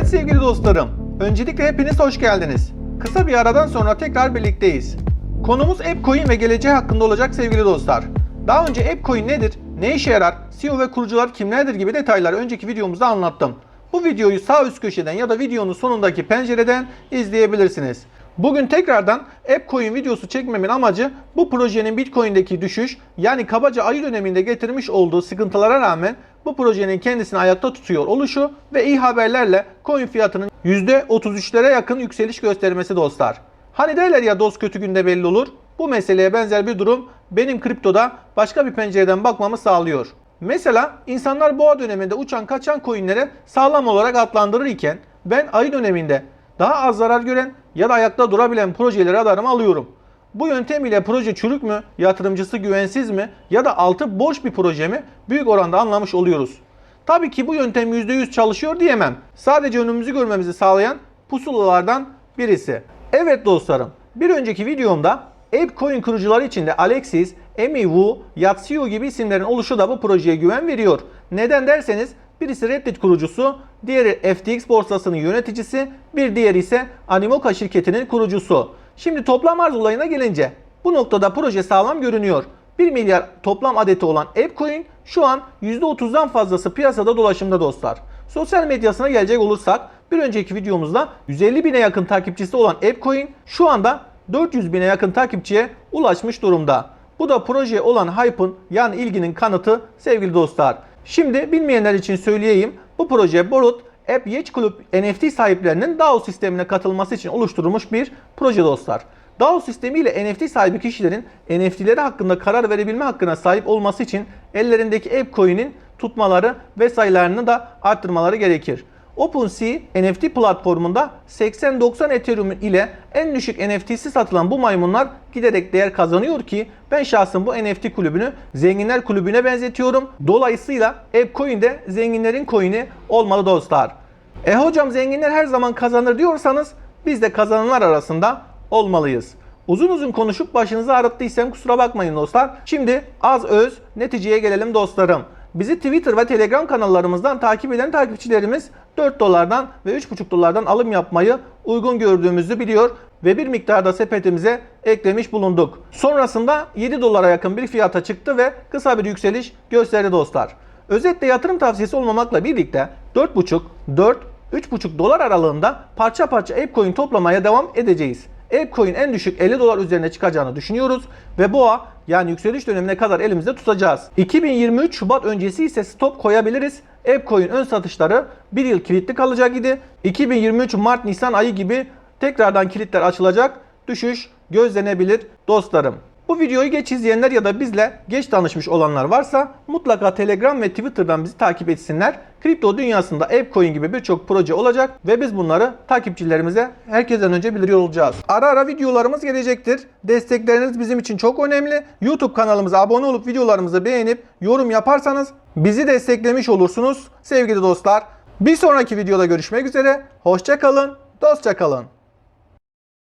Evet sevgili dostlarım, öncelikle hepiniz hoş geldiniz. Kısa bir aradan sonra tekrar birlikteyiz. Konumuz AppCoin ve geleceği hakkında olacak sevgili dostlar. Daha önce AppCoin nedir, ne işe yarar, CEO ve kurucular kimlerdir gibi detayları önceki videomuzda anlattım. Bu videoyu sağ üst köşeden ya da videonun sonundaki pencereden izleyebilirsiniz. Bugün tekrardan AppCoin videosu çekmemin amacı bu projenin Bitcoin'deki düşüş yani kabaca ayı döneminde getirmiş olduğu sıkıntılara rağmen bu projenin kendisini ayakta tutuyor oluşu ve iyi haberlerle coin fiyatının %33'lere yakın yükseliş göstermesi dostlar. Hani derler ya dost kötü günde belli olur. Bu meseleye benzer bir durum benim kriptoda başka bir pencereden bakmamı sağlıyor. Mesela insanlar boğa döneminde uçan kaçan coinlere sağlam olarak adlandırır iken ben ayı döneminde daha az zarar gören ya da ayakta durabilen projeleri radarıma alıyorum. Bu yöntem ile proje çürük mü, yatırımcısı güvensiz mi ya da altı boş bir proje mi büyük oranda anlamış oluyoruz. Tabii ki bu yöntem %100 çalışıyor diyemem. Sadece önümüzü görmemizi sağlayan pusulalardan birisi. Evet dostlarım, bir önceki videomda ApeCoin kurucuları içinde Alexis, Amy Wu, Yatsio gibi isimlerin oluşu da bu projeye güven veriyor. Neden derseniz birisi Reddit kurucusu, diğeri FTX borsasının yöneticisi, bir diğeri ise Animoca şirketinin kurucusu. Şimdi toplam arz olayına gelince bu noktada proje sağlam görünüyor. 1 milyar toplam adeti olan ApeCoin şu an %30'dan fazlası piyasada dolaşımda dostlar. Sosyal medyasına gelecek olursak bir önceki videomuzda 150 bine yakın takipçisi olan ApeCoin şu anda 400 bine yakın takipçiye ulaşmış durumda. Bu da projeye olan hype'ın yani ilginin kanıtı sevgili dostlar. Şimdi bilmeyenler için söyleyeyim. Bu proje Borut App Yacht Club NFT sahiplerinin DAO sistemine katılması için oluşturulmuş bir proje dostlar. DAO sistemiyle NFT sahibi kişilerin NFT'leri hakkında karar verebilme hakkına sahip olması için ellerindeki ApeCoin'in tutmaları ve sayılarını da arttırmaları gerekir. OpenSea NFT platformunda 80-90 Ethereum ile en düşük NFT'si satılan bu maymunlar giderek değer kazanıyor ki ben şahsım bu NFT kulübünü zenginler kulübüne benzetiyorum. Dolayısıyla ApeCoin de zenginlerin coin'i olmalı dostlar. E hocam zenginler her zaman kazanır diyorsanız biz de kazananlar arasında olmalıyız. Uzun uzun konuşup başınızı ağrıttıysam kusura bakmayın dostlar. Şimdi az öz neticeye gelelim dostlarım. Bizi Twitter ve Telegram kanallarımızdan takip eden takipçilerimiz 4 dolardan ve 3,5 dolardan alım yapmayı uygun gördüğümüzü biliyor ve bir miktarda sepetimize eklemiş bulunduk. Sonrasında 7 dolara yakın bir fiyata çıktı ve kısa bir yükseliş gösterdi dostlar. Özetle yatırım tavsiyesi olmamakla birlikte 4,5, 4, 3,5 dolar aralığında parça parça ApeCoin toplamaya devam edeceğiz. ApeCoin en düşük 50 dolar üzerine çıkacağını düşünüyoruz ve boğa yani yükseliş dönemine kadar elimizde tutacağız. 2023 Şubat öncesi ise stop koyabiliriz. ApeCoin ön satışları bir yıl kilitli kalacak idi. 2023 Mart Nisan ayı gibi tekrardan kilitler açılacak. Düşüş gözlenebilir dostlarım. Bu videoyu geç izleyenler ya da bizle geç tanışmış olanlar varsa mutlaka Telegram ve Twitter'dan bizi takip etsinler. Kripto dünyasında ApeCoin gibi birçok proje olacak ve biz bunları takipçilerimize herkesten önce bildiriyor olacağız. Ara ara videolarımız gelecektir. Destekleriniz bizim için çok önemli. YouTube kanalımıza abone olup videolarımızı beğenip yorum yaparsanız bizi desteklemiş olursunuz sevgili dostlar. Bir sonraki videoda görüşmek üzere. Hoşça kalın, dostça kalın.